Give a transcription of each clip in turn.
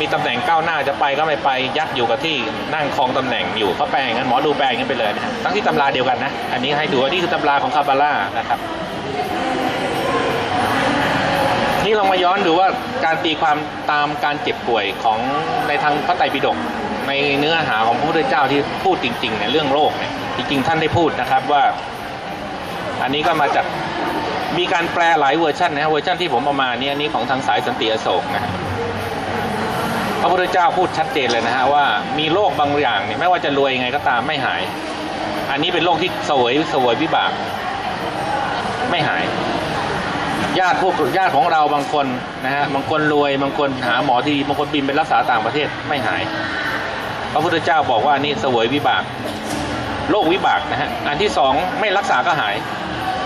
มีตำแหน่งก้าวหน้าจะไปก็ไม่ไปยักอยู่กับที่นั่งครองตำแหน่งอยู่เขาแปลงนั้นหมอดูแปลงนั้นไปเลยนะทั้งที่ตำราเดียวกันนะ อันนี้ให้ดูว่านี่คือตำราของคาบาร่านะครับ นี่ลองมาย้อนดูว่าการตีความตามการเจ็บป่วยของในทางพระไตรปิฎกในเนื้อหาของพระพุทธเจ้าที่พูดจริงๆเนี่ยเรื่องโรคเนี่ยจริงๆท่านได้พูดนะครับว่า อันนี้ก็มาจากมีการแปลหลายเวอร์ชันนะฮะเวอร์ชันที่ผมเอามาเนี่ยอันนี้ของทางสายสันติอโศกนะฮะ พระพุทธเจ้าพูดชัดเจนเลยนะฮะว่ามีโรคบางอย่างเนี่ยไม่ว่าจะรวยยังไงก็ตามไม่หาย อันนี้เป็นโรคที่เสวยเสวยวิบาก ไม่หาย ญาติพวกญาติของเราบางคนนะฮะบางคนรวยบางคนหาหมอที่ดีบางคนบินไปรักษาต่างประเทศไม่หาย พระพุทธเจ้าบอกว่านี่เสวยวิบากโรควิบากนะฮะอันที่สองไม่รักษาก็หาย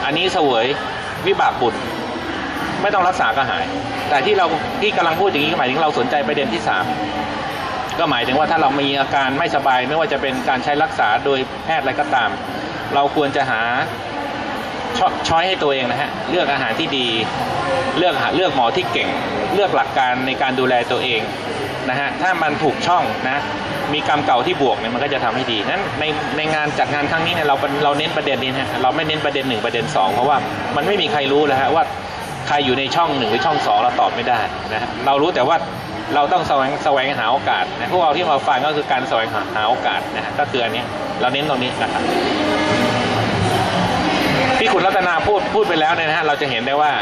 อันนี้เสวยวิบากบุญ ไม่ต้องรักษาก็หาย แต่ที่เราที่กำลังพูดอย่างนี้ก็หมายถึงเราสนใจประเด็นที่สามก็หมายถึงว่าถ้าเรามีอาการไม่สบาย ไม่ว่าจะเป็นการใช้รักษาโดยแพทย์อะไรก็ตาม เราควรจะหาชช้อยให้ตัวเองนะฮะเลือกอาหารที่ดี เลือกหาเลือกหมอที่เก่ง เลือกหลักการในการดูแลตัวเองนะฮะถ้ามันถูกช่องนะมีกรรมเก่าที่บวกเนี่ยมันก็จะทำให้ดีนั้นในในงานจัดงานครั้งนี้เนี่ยเราเราเน้นประเด็นนี้นะเราไม่เน้นประเด็นหนึ่งประเด็นสองเพราะว่ามันไม่มีใครรู้เลยฮะว่า ครอยู่ในช่องหนึ่งหรือช่องสองเราตอบไม่ได้นะเรารู้แต่ว่าเราต้องแสวงแสวงหาโอกาสนะพวกเราที่มาฟังก็คือการแสวงหาหาโอกาสนะฮะก็คืออันนี้เราเน้นตรงนี้นะครับพี่ขุนรัตนาพูดพูดไปแล้วเนี่ยนะฮะเราจะเห็นได้ว่า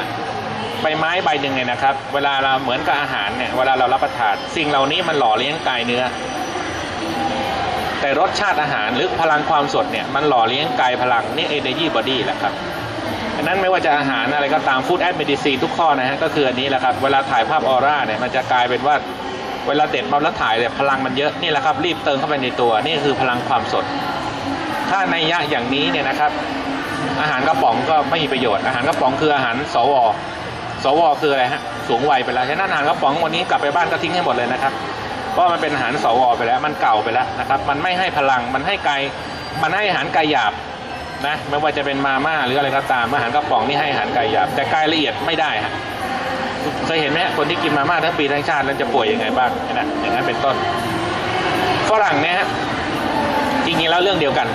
ใบไม้ใบหนึ่งเนี่ยนะครับ เวลาเราเหมือนกับอาหารเนี่ยเวลาเรารับประทานสิ่งเหล่านี้มันหล่อเลี้ยงกายเนื้อ แต่รสชาติอาหารหรือพลังความสดเนี่ยมันหล่อเลี้ยงกายพลังนี่ energy body แหละครับ ดังนั้นไม่ว่าจะอาหารอะไรก็ตาม food and medicine ทุกข้อนะฮะก็คืออันนี้แหละครับ เวลาถ่ายภาพออร่าเนี่ยมันจะกลายเป็นว่าเวลาเด็ดมาแล้วถ่ายเนี่ยพลังมันเยอะนี่แหละครับ รีบเติมเข้าไปในตัว นี่คือพลังความสด ถ้าในยะอย่างนี้เนี่ยนะครับ อาหารกระป๋องก็ไม่มีประโยชน์อาหารกระป๋องคืออาหารสวสวคืออะไรฮะสูงวัยไปแล้วฉะนั้นอาหารกระป๋องวันนี้กลับไปบ้านก็ทิ้งให้หมดเลยนะครับเพราะมันเป็นอาหารสวไปแล้ว มันเก่าไปแล้วนะครับ มันไม่ให้พลังมันให้ไกลมันให้อาหารไกายหยาบ นะไม่ว่าจะเป็นมาม่าหรืออะไรก็ตามอาหารกระป๋องนี่ให้อาหารกายหยาบแต่กายละเอียดไม่ได้ฮะเคยเห็นไหมคนที่กินมาม่าทั้งปีทั้งชาติแล้วจะป่วยยังไงบ้างนะอย่างนั้นเป็นต้นฝรั่งเนี่ยฮะจริงๆแล้วเรื่องเดียวกัน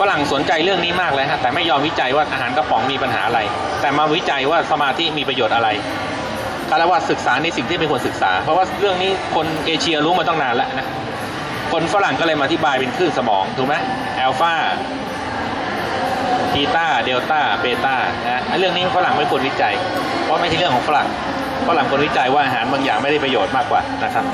ฝรั่งสนใจเรื่องนี้มากเลยฮะแต่ไม่ยอมวิจัยว่าอาหารกระป๋องมีปัญหาอะไร แต่มาวิจัยว่าสมาธิมีประโยชน์อะไรคารวะศึกษาในสิ่งที่เป็นคนศึกษา เพราะว่าเรื่องนี้คนเอเชียรู้มาตั้งนานแล้วนะคนฝรั่งก็เลยมาอธิบายเป็นคลื่นสมองถูกไหมแอลฟา ทีตาเดลต้าเบต้านะเรื่องนี้ฝรั่งไม่ควรวิจัย เพราะไม่ใช่เรื่องของฝรั่งฝรั่งควรวิจัยว่าอาหารบางอย่างไม่ได้ประโยชน์มากกว่านะครับ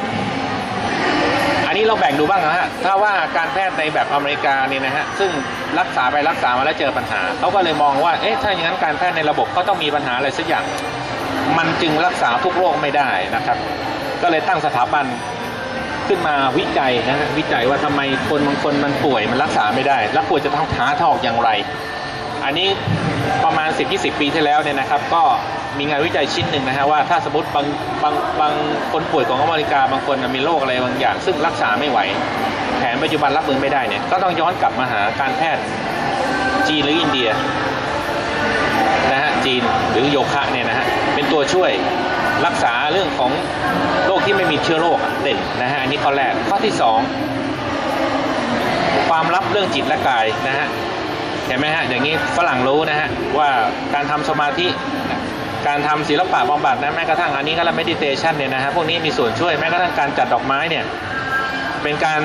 อันนี้เราแบ่งดูบ้างนะฮะถ้าว่าการแพทย์ในแบบอเมริกาเนี่ยนะฮะซึ่งรักษาไปรักษามาแล้วเจอปัญหาเขาก็เลยมองว่าเอ๊ะถ้าอย่างนั้นการแพทย์ในระบบเขาต้องมีปัญหาอะไรสักอย่าง มันจึงรักษาทุกโรคไม่ได้นะครับ ก็เลยตั้งสถาบันขึ้นมาวิจัยนะฮะวิจัยว่าทำไมคนบางคนมันป่วยมันรักษาไม่ได้ แล้วควรจะต้องหาทางออกอย่างไร อันนี้ประมาณ 10-20 ปีที่แล้วเนี่ยนะครับ ก็มีงานวิจัยชิ้นหนึ่งนะฮะว่าถ้าสมมติบางบางบางคนป่วยของอเมริกาบางคนมีโรคอะไรบางอย่าง ซึ่งรักษาไม่ไหว แผนปัจจุบันรับมือไม่ได้เนี่ยก็ต้องย้อนกลับมาหาการแพทย์จีนหรืออินเดียนะฮะจีนหรือโยคะเนี่ยนะฮะเป็นตัวช่วยรักษาเรื่องของโรคที่ไม่มีเชื้อโรคเด่นนะฮะอันนี้ข้อแรกข้อที่สองความลับเรื่องจิตและกายนะฮะ เห็นไหมฮะอย่างนี้ฝรั่งรู้นะฮะว่าการทำสมาธิการทำศิลปะบำบัดนะแม้กระทั่งอันนี้ก็แล้ว meditation เนี่ยนะฮะพวกนี้มีส่วนช่วยแม้กระทั่งการจัดดอกไม้เนี่ยเป็นการ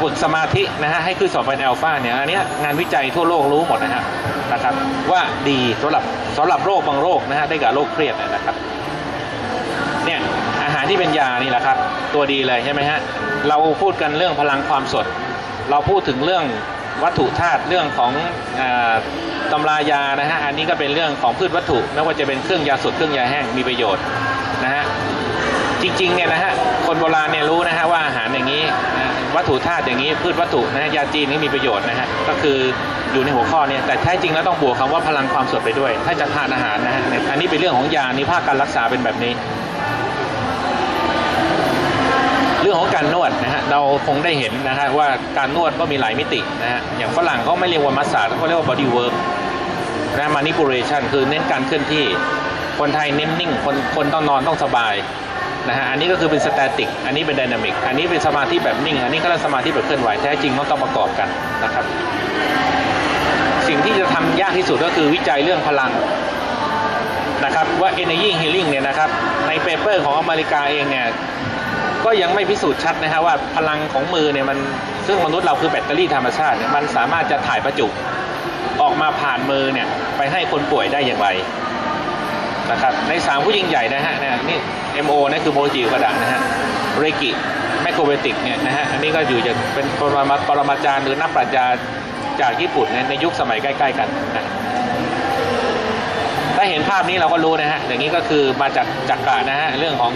ฝึกสมาธินะฮะให้ขึ้นสอบเป็นอัลฟาเนี่ยอันนี้งานวิจัยทั่วโลกรู้หมดนะฮะนะครับว่าดีสำหรับสำหรับโรคบางโรคนะฮะได้กับโรคเครียดนะครับเนี่ยอาหารที่เป็นยานี่แหละครับตัวดีเลยใช่ไหมฮะเราพูดกันเรื่องพลังความสด เราพูดถึงเรื่อง วัตถุธาตุเรื่องของตำรายานะฮะอันนี้ก็เป็นเรื่องของพืชวัตถุไม่ว่าจะเป็นเครื่องยาสดเครื่องยาแห้งมีประโยชน์นะฮะจริงๆเนี่ยนะฮะคนโบราณเนี่ยรู้นะฮะว่าอาหารอย่างนี้วัตถุธาตุอย่างนี้พืชวัตถุนะฮะยาจีนนี่มีประโยชน์นะฮะก็คืออยู่ในหัวข้อเนี่ยแต่แท้จริงแล้วต้องบวกคำว่าพลังความสดไปด้วย ถ้าจะทานอาหารนะฮะอันนี้เป็นเรื่องของยานี่ภาคการรักษาเป็นแบบนี้ รื่องของการนวดนะฮะเราคงได้เห็นนะฮะว่าการนวดก็มีหลายมิตินะฮะอย่างฝรั่งเขาไม่เรียกว่ามัสซาเขาเรียกว่า body work นะ manipulation คือเน้นการเคลื่อนที่คนไทยเน้นนิ่งคนคนต้องนอนต้องสบายนะฮะอันนี้ก็คือเป็นสแตติก อันนี้เป็นไดนามิก อันนี้เป็นสมาธิแบบนิ่ง อันนี้ก็เป็นสมาธิแบบเคลื่อนไหวแท้จริงต้องต้องประกอบกันนะครับ สิ่งที่จะทำยากที่สุดก็คือวิจัยเรื่องพลังนะครับว่า energy healing เนี่ยนะครับในเปเปอร์ของอเมริกาเองเนี่ย ก็ยังไม่พิสูจน์ชัดนะฮะว่าพลังของมือเนี่ยมันซึ่งมนุษย์เราคือแบตเตอรี่ธรรมชาติเนี่ยมันสามารถจะถ่ายประจุออกมาผ่านมือเนี่ยไปให้คนป่วยได้อย่างไรนะครับในสามผู้ยิ่งใหญ่นะฮะนี่ MO นี่คือโมจีกระดาษนะฮะเรกิแมคโครเวติกเนี่ยนะฮะอันนี้ก็อยู่จะเป็นปรมาปรมาจารย์หรือนักปรัชญาจากญี่ปุ่นในในยุคสมัยใกล้ ๆ กันนะถ้าเห็นภาพนี้เราก็รู้นะฮะอย่างนี้ก็คือมาจากจักระนะฮะเรื่องของ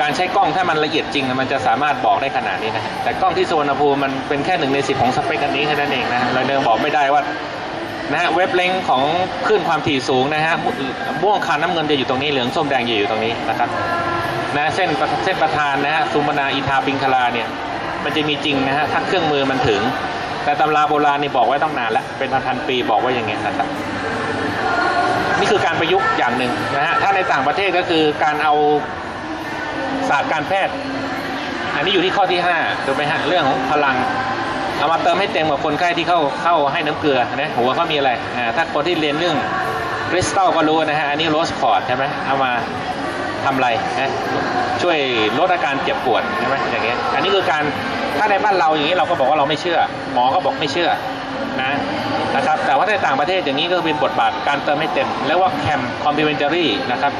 การใช้กล้องถ้ามันละเอียดจริงมันจะสามารถบอกได้ขนาดนี้นะแต่กล้องที่สุวรรณภูมิมันเป็นแค่หนึ่งในสิบของสเปคอันนี้แค่นั้นเองนะเราเดินบอกไม่ได้ว่านะฮะเว็บเลงของคลื่นความถี่สูงนะฮะม่วงคันน้ำเงินจะอยู่ตรงนี้เหลืองส้มแดงจะอยู่ตรงนี้นะครับนะเส้นเส้นประธานนะฮะสุมานาอีทาปิงคลาเนี่ยมันจะมีจริงนะฮะถ้าเครื่องมือมันถึง แต่ตำราโบราณนี่บอกไว้ต้องนานแล้วเป็นพันๆปีบอกไว้อย่างเงี้ยนะครับนี่คือการประยุกต์อย่างหนึ่งนะฮะถ้าในต่างประเทศก็คือการเอา ศาสตร์การแพทย์ อันนี้อยู่ที่ข้อที่5ถูกไหมฮะเรื่องของพลังเอามาเติมให้เต็มกับคนไข้ที่เข้าเข้าให้น้ำเกลือนะหัวเขามีอะไรอ่าถ้าคนที่เรียนเรื่องคริสตัลก็รู้นะฮะอันนี้โรสคอร์ดใช่ไหมเอามาทำอะไรนะช่วยลดอาการเจ็บปวดใช่ไหมอย่างเงี้ยอันนี้คือการถ้าในบ้านเราอย่างนี้เราก็บอกว่าเราไม่เชื่อ หมอก็บอกไม่เชื่อนะนะครับแต่ว่าในต่างประเทศอย่างนี้ก็เป็นบทบาทการเติมให้เต็มเรียกว่าแคมคอมพ l เ m น n ารีนะครับ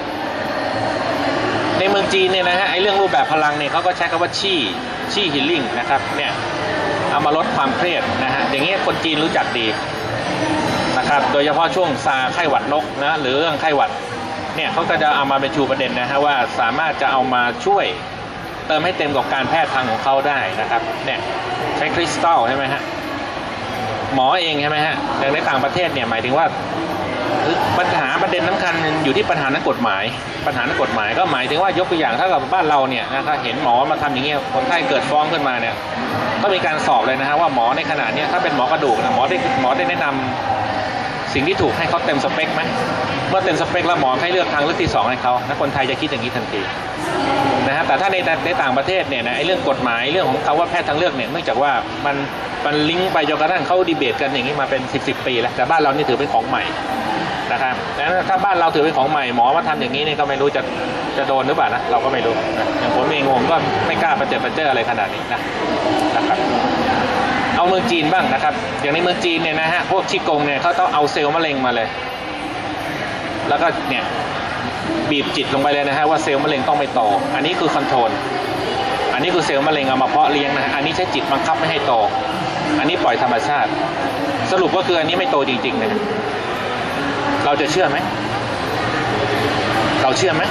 ในเมืองจีนเนี่ยนะฮะไอเรื่องรูปแบบพลังเนี่ยเขาก็ใช้คำว่าชี่ชี่ฮิลลิ่งนะครับเนี่ยเอามาลดความเครียดนะฮะอย่างเงี้ยคนจีนรู้จักดีนะครับโดยเฉพาะช่วงซาไข้หวัดนกนะหรือเรื่องไข้หวัดเนี่ยเขาก็จะเอามาเป็นชูประเด็นนะฮะว่าสามารถจะเอามาช่วยเติมให้เต็มกับการแพทย์ทางของเขาได้นะครับเนี่ยใช้คริสตัลใช่ไหมฮะหมอเองใช่ไหมฮะแต่ในต่างประเทศเนี่ยหมายถึงว่า ปัญหาประเด็นสำคัญอยู่ที่ปัญหานักกฎหมาย ปัญหานักกฎหมายก็หมายถึงว่ายกตัวอย่างถ้ากับบ้านเราเนี่ยนะครับเห็นหมอมาทำอย่างเงี้ยคนไข้เกิดฟ้องขึ้นมาเนี่ยก็มีการสอบเลยนะฮะว่าหมอในขณะเนี้ยถ้าเป็นหมอกระดูกนะหมอได้หมอได้แนะนำสิ่งที่ถูกให้เขาเต็มสเปคไหมเมื่อเต็มสเปคแล้วหมอให้เลือกทางเลือกที่สองให้เขานะคนไทยจะคิดอย่างนี้ทันทีนะฮะแต่ถ้าในในต่างประเทศเนี่ยนะไอ้เรื่องกฎหมายเรื่องของคาว่าแพทย์ทางเลือกเนี่ยเนื่องจากว่ามันมันลิงก์ไปจนกระทั่งเขาดีเบตกันอย่างนี้มาเป็น 10บสปีแล้วแต่บ้านเรานี่ถือเป็นของใหม่ นะครับแต่ถ้าบ้านเราถือเป็นของใหม่หมอมาทำอย่างนี้นี่ก็ไม่รู้จะจะโดนหรือเปล่านะเราก็ไม่รู้นะอย่างผมเองผมก็ไม่กล้าประเจิดประเจิออะไรขนาดนี้นะนะครับเอาเมืองจีนบ้างนะครับ อย่างในเมืองจีนเนี่ยนะฮะพวกชิกงเนี่ยเขาต้องเอาเซลล์มะเร็งมาเลย แล้วก็เนี่ยบีบจิตลงไปเลยนะฮะว่าเซลล์มะเร็งต้องไม่โตอันนี้คือคอนโทรลอันนี้คือเซลล์มะเร็งเอามาเพาะเลี้ยงนะฮะอันนี้ใช้จิตบังคับไม่ให้โตอันนี้ปล่อยธรรมชาติ สรุปก็คืออันนี้ไม่โตจริงๆนะ เราจะเชื่อไหม เราเชื่อไหม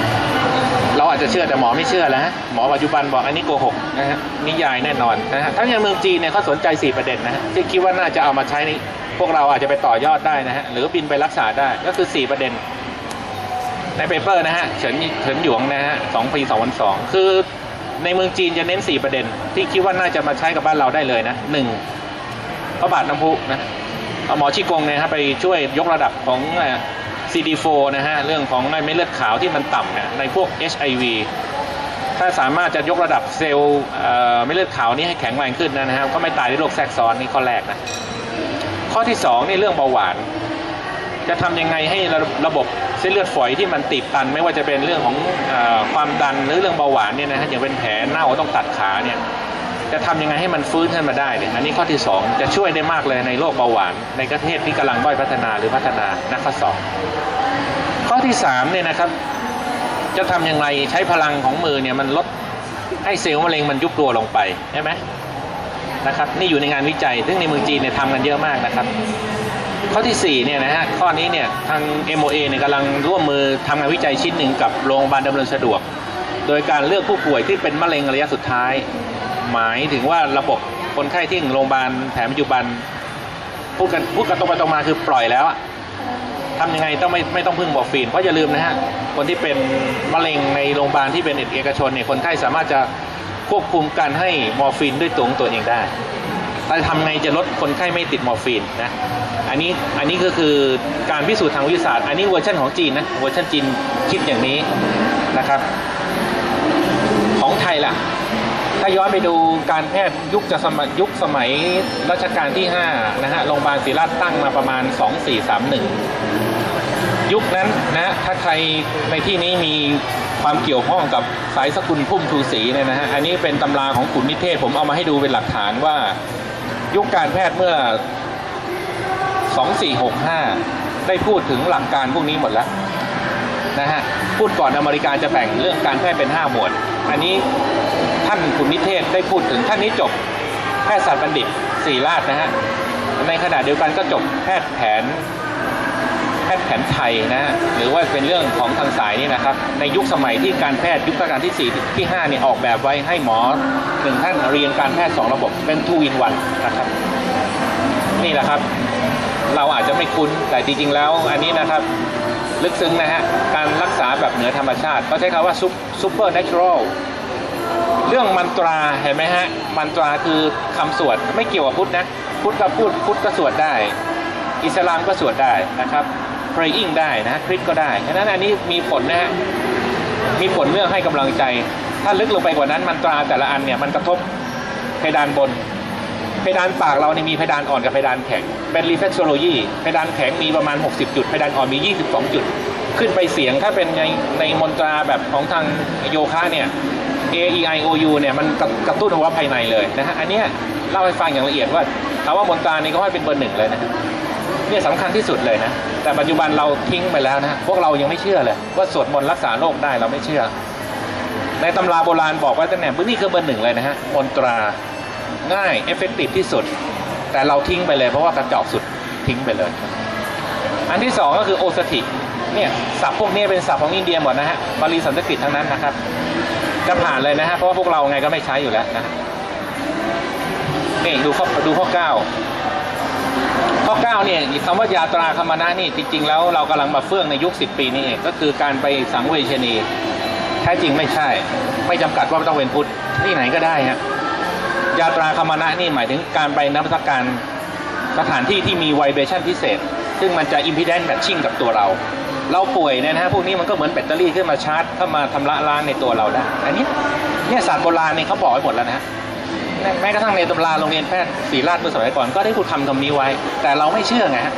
เราอาจจะเชื่อแต่หมอไม่เชื่อแล้วฮะ หมอปัจจุบันบอกอันนี้โกหกนะฮะ นิยายแน่นอนนะฮะ ทั้งย่างเมืองจีนเนี่ยเขาสนใจ 4 ประเด็นนะฮะที่คิดว่าน่าจะเอามาใช้ในพวกเราอาจจะไปต่อยอดได้นะฮะ หรือบินไปรักษาได้ ก็คือ 4 ประเด็น ในเปเปอร์นะฮะ เฉินเฉินหยวงนะฮะสองปีสองวันสองคือในเมืองจีนจะเน้น 4 ประเด็น ที่คิดว่าน่าจะมาใช้กับบ้านเราได้เลยนะหนึ่งพระบาทน้ำพุนะ หมอชีกงเนี่ยฮะไปช่วยยกระดับของ CD4 นะฮะเรื่องของเม็ดเลือดขาวที่มันต่ำเนี่ยในพวก HIV ถ้าสามารถจะยกระดับเซลล์เม็ดเลือดขาวนี้ให้แข็งแรงขึ้นนะฮะก็ไม่ตายด้วยโรคแทรกซ้อนนี่ข้อแรกนะข้อที่2นี่เรื่องเบาหวาน จะทำยังไงให้ระระบบเส้นเลือดฝอยที่มันตีบตัน ไม่ว่าจะเป็นเรื่องของอความดันหรือเรื่องเบาหวานเนี่ยนะฮะอย่างเป็นแผลเน่าต้องตัดขาเนี่ย จะทำยังไงให้มันฟื้นขึ้นมาได้เนี่ยอันนี้ข้อที่ 2 จะช่วยได้มากเลยในโรคเบาหวาน ในประเทศที่กำลังด้อยพัฒนาหรือพัฒนานักข้อสอบข้อที่3เนี่ยนะครับ จะทำยังไงใช้พลังของมือเนี่ยมันลดให้เซลล์มะเร็งมันยุบตัวลงไปใช่ไหมนะครับนี่อยู่ในงานวิจัย ซึ่งในเมืองจีนเนี่ยทำกันเยอะมากนะครับ ข้อที่4เนี่ยนะฮะข้อนี้เนี่ยทาง MOA เนี่ยกำลังร่วมมือทำงานวิจัยชิ้นหนึ่งกับโรงพยาบาลดำเนินสะดวก โดยการเลือกผู้ป่วยที่เป็นมะเร็งระยะสุดท้าย หมายถึงว่าระบบคนไข้ที่โรงพยาบาลแผนปัจจุบันพูดกันพูดกันตรงไปตรงมาคือปล่อยแล้วอะทำยังไงต้องไม่ไม่ต้องพึ่งมอร์ฟีนเพราะอย่าลืมนะฮะคนที่เป็นมะเร็งในโรงพยาบาลที่เป็นเอกชนเนี่ยคนไข้สามารถจะควบคุมการให้มอร์ฟีนด้วยตัวของตัวเองได้แต่ทำไงจะลดคนไข้ไม่ติดมอร์ฟีนนะอันนี้อันนี้ก็คือการพิสูจน์ทางวิทยาศาสตร์ อันนี้เวอร์ชันของจีนนะเวอร์ชันจีนคิดอย่างนี้นะครับ ของไทยล่ะ ถ้าย้อนไปดูการแพทย์ยุคจะสมัยยุคสมัยรัชกาลที่5นะฮะโรงพยาบาลศิรีราชตั้งมาประมาณ 2431 ยุคนั้นนะถ้าใครในที่นี้มีความเกี่ยวข้องกับสายสกุลพุ่มชูศรีเนี่ยนะฮะอันนี้เป็นตำราของขุนนิเทศผมเอามาให้ดูเป็นหลักฐานว่า ยุคการแพทย์เมื่อ 2465 ได้พูดถึงหลักการพวกนี้หมดแล้วนะฮะพูดก่อนอเมริกาจะแบ่งเรื่องการแพทย์เป็น 5 หมวด อันนี้ ท่านขุนนิเทศได้พูดถึงท่านนี้จบแพทยศาสตร์บัณฑิตศรีราชนะฮะในขณะเดียวกันก็จบแพทย์แผนแพทย์แผนไทยนะฮะหรือว่าเป็นเรื่องของทางสายนี่นะครับ ในยุคสมัยที่การแพทย์ยุคการที่4ที่5เนี่ยออกแบบไว้ให้หมอหนึ่งท่านเรียนการแพทย์ 2 ระบบเป็น two in one นะครับ นี่แหละครับ เราอาจจะไม่คุ้นแต่จริงๆแล้วอันนี้นะครับลึกซึ้งนะฮะ การรักษาแบบเหนือธรรมชาติเขาใช้คำว่าซูเปอร์เนเชอรัล เรื่องมันตราเห็นไหมฮะ มันตราคือคำสวดไม่เกี่ยวกับพุทธนะ พุทธก็พูดพุทธก็สวดได้ อิสลามก็สวดได้นะครับ praying ได้นะคริสก็ได้ฉะนั้นอันนี้มีผลนะฮะมีผลเรื่องให้กำลังใจ ถ้าลึกลงไปกว่านั้นมันตราแต่ละอันเนี่ยมันกระทบเพดานบน เพดานปากเราเนี่ยมีเพดานอ่อนกับเพดานแข็ง เป็น reflexology เพดานแข็งมีประมาณ 60 จุด เพดานอ่อนมี 22 จุด ขึ้นไปเสียงถ้าเป็นในในมนตราแบบของทางโยคะเนี่ย A E I O U เนี่ยมันกระกระตุ้นอวัยวะภายในเลยนะฮะอันนี้เล่าให้ฟังอย่างละเอียดว่าถาว่ามนตรานี่ก็ให้เป็นเบอร์หนึ่งเลยนะเนี่ยสำคัญที่สุดเลยนะ แต่ปัจจุบันเราทิ้งไปแล้วนะพวกเรายังไม่เชื่อเลย ว่าสวดมนต์รักษาโรคได้เราไม่เชื่อ ในตำราโบราณบอกว่าตั้งแต่นี่คือเบอร์หนึ่งเลยนะฮะมนตราง่ายเอฟเฟกติฟที่สุด แต่เราทิ้งไปเลยเพราะว่ากระจอกสุดทิ้งไปเลย อันที่สองก็คือโอสถิเนี่ยศัพท์พวกนี้เป็นศัพท์ของอินเดียหมดนะฮะบาลีสันสกฤตทั้งนั้นนะครับ จะผ่านเลยนะฮะเพราะว่าพวกเราไงก็ไม่ใช้อยู่แล้วนะนี่ดูข้อดูข้อเก้าข้อเก้าเนี่ยคำว่ายาตราคมนะนี่จริง ๆ แล้วเรากำลังมาเฟื่องในยุคสิบปีนี้เองก็คือการไปสังเวชนีแท้จริงไม่ใช่ ไม่จำกัดว่าต้องเป็นพุทธที่ไหนก็ได้ฮะยาตราคมนะนี่หมายถึงการไปนับสการสถานที่ที่มีไวเบชั่นพิเศษ ซึ่งมันจะอิมพีแดนซ์แมทชิ่งกับตัวเรา เราป่วยเนี่ยนะฮะพวกนี้มันก็เหมือนแบตเตอรี่ขึ้นมาชาร์จเข้ามาทำละล้างในตัวเราได้อันนี้เนี่ยศาสตร์โบราณเนี่ยเขาบอกไว้หมดแล้วนะฮะแม้กระทั่งในตำราโรงเรียนแพทย์ศรีราชเมื่อสมัยก่อนก็ได้พูดคำคำนี้ไว้ แต่เราไม่เชื่อไงฮะ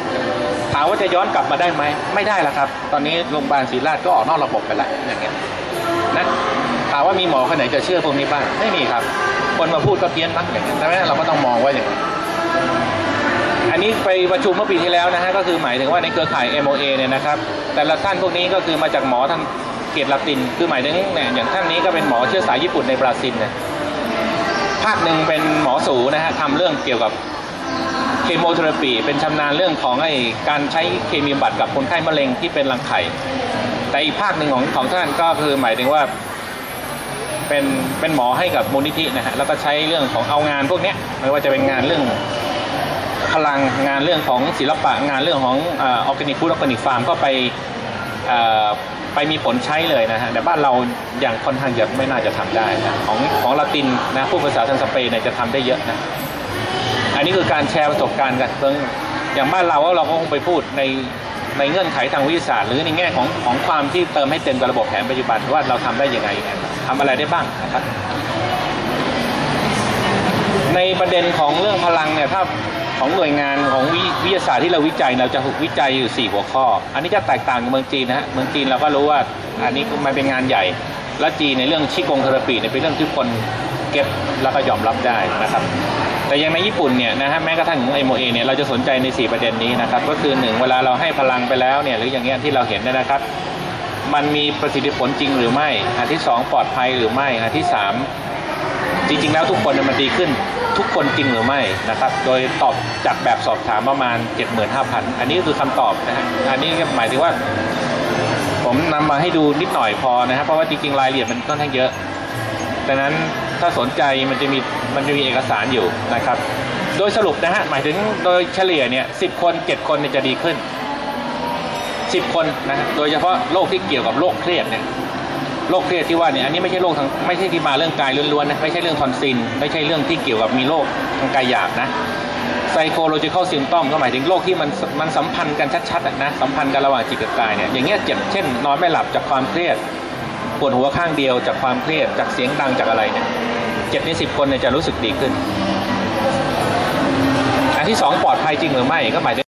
ถามว่าจะย้อนกลับมาได้ไหมไม่ได้ล้วครับ ตอนนี้โรงพยาบาลศรีราชก็ออกนอกระบบไปแล้วอย่างเงี้ยนะถามว่ามีหมอคนไหนจะเชื่อพวกนี้บ้างไม่มีครับ คนมาพูดก็เพี้ยนมั้งอย่างเงี้ยแต่ไม่เราก็ต้องมองว่าอย่างนี้ อันนี้ไปประชุมเมื่อปีที่แล้วนะฮะก็คือหมายถึงว่าในเครือข่าย MOA เนี่ยนะครับ แต่ละท่านพวกนี้ก็คือมาจากหมอทางเกียรติลาติน คือหมายถึงเนี่ยอย่างท่านนี้ก็เป็นหมอเชื้อสายญี่ปุ่นในบราซิลเนี่ยภาคหนึ่งเป็นหมอสูนะฮะทำเรื่องเกี่ยวกับเคมีเทอราปีเป็นชำนาญเรื่องของไอ้การใช้เคมีบำบัดกับคนไข้มะเร็งที่เป็นรังไข่แต่อีกภาคหนึ่งของของท่านก็คือหมายถึงว่าเป็นเป็นหมอให้กับมูลนิธินะฮะแล้วก็ใช้เรื่องของเอางานพวกนี้ไม่ว่าจะเป็นงานเรื่อง พลังงานเรื่องของศิลปะงานเรื่องของออร์แกนิกฟู้ดออร์แกนิกฟาร์มก็ไปไปมีผลใช้เลยนะฮะแต่บ้านเราอย่างค่อนข้างจะไม่น่าจะทำได้นะของของละตินนะผู้ภาษาทางสเปนเนี่ยจะทำได้เยอะนะอันนี้คือการแชร์ประสบการณ์กันเพิ่งอย่างบ้านเราเราก็คงไปพูดในในเงื่อนไขทางวิทยาศาสตร์ หรือในแง่ของของความที่เติมให้เต็มกับระบบแผนปัจจุบันว่าเราทำได้ยังไงทำอะไรได้บ้างนะครับในประเด็นของเรื่องพลังเนี่ยถ้า ของหน่วยงานของวิวทยาศาสตร์ที่เราวิจัยเราจะวิจัยอยู่ 4 หัวข้อ อันนี้จะแตกต่างกับเมืองจีนนะฮะเมืองจีนเราก็รู้ว่าอันนี้มันเป็นงานใหญ่ และจีนในเรื่องชิกงเทอราปีเนี่ยเป็นเรื่องที่คนเก็ตแล้วก็ยอมรับได้นะครับ แต่ย่างในญี่ปุ่นเนี่ยนะฮะแม้กระทั่งของ MOA เนี่ยเราจะสนใจใน 4 ประเด็นนี้นะครับก็คือหนึ่งเวลาเราให้พลังไปแล้วเนี่ยหรืออย่างเงี้ยที่เราเห็นเนยนะครับ มันมีประสิทธิผลจริงหรือไม่ อันที่ 2 ปลอดภัยหรือไม่ อันที่ 3 จริง ๆ แล้วทุกคนมันดีขึ้น ทุกคนจริงหรือไม่นะครับ โดยตอบจากแบบสอบถามประมาณ 75,000 อันนี้ก็คือคำตอบนะฮะอันนี้หมายถึงว่า ผมนำมาให้ดูนิดหน่อยพอนะครับเพราะว่าจริงๆรายละเอียดมันค่อนข้างเยอะดังนั้นถ้าสนใจมันจะมีมันจะมีเอกสารอยู่นะครับ โดยสรุปนะฮะหมายถึงโดยเฉลี่ยเนี่ยสิคนเจ็ดคนเนี่ยจะดีขึ้นสิบคนนะฮะโดยเฉพาะโรคที่เกี่ยวกับโรคเครียดเนี่ย โรคเครียดที่ว่าเนี่ยอันนี้ไม่ใช่โรคทางไม่ใช่ที่มาเรื่องกายล้วนๆนะไม่ใช่เรื่องทอนซิลไม่ใช่เรื่องที่เกี่ยวกับมีโรคทางกายหยาบนะ psychological symptom ก็หมายถึงโรคที่มันมันสัมพันธ์กันชัดๆะนะสัมพันธ์กันระหว่างจิตกับกายเนี่ยอย่างเงี้ยเจ็บเช่น นอนไม่หลับจากความเครียดปวดหัวข้างเดียวจากความเครียดจากเสียงดังจากอะไรเนี่ยเจ็ดในสิบคนเนี่ยจะรู้สึกดีขึ้น อันที่สองปลอดภัยจริงหรือไม่ก็หมายถึง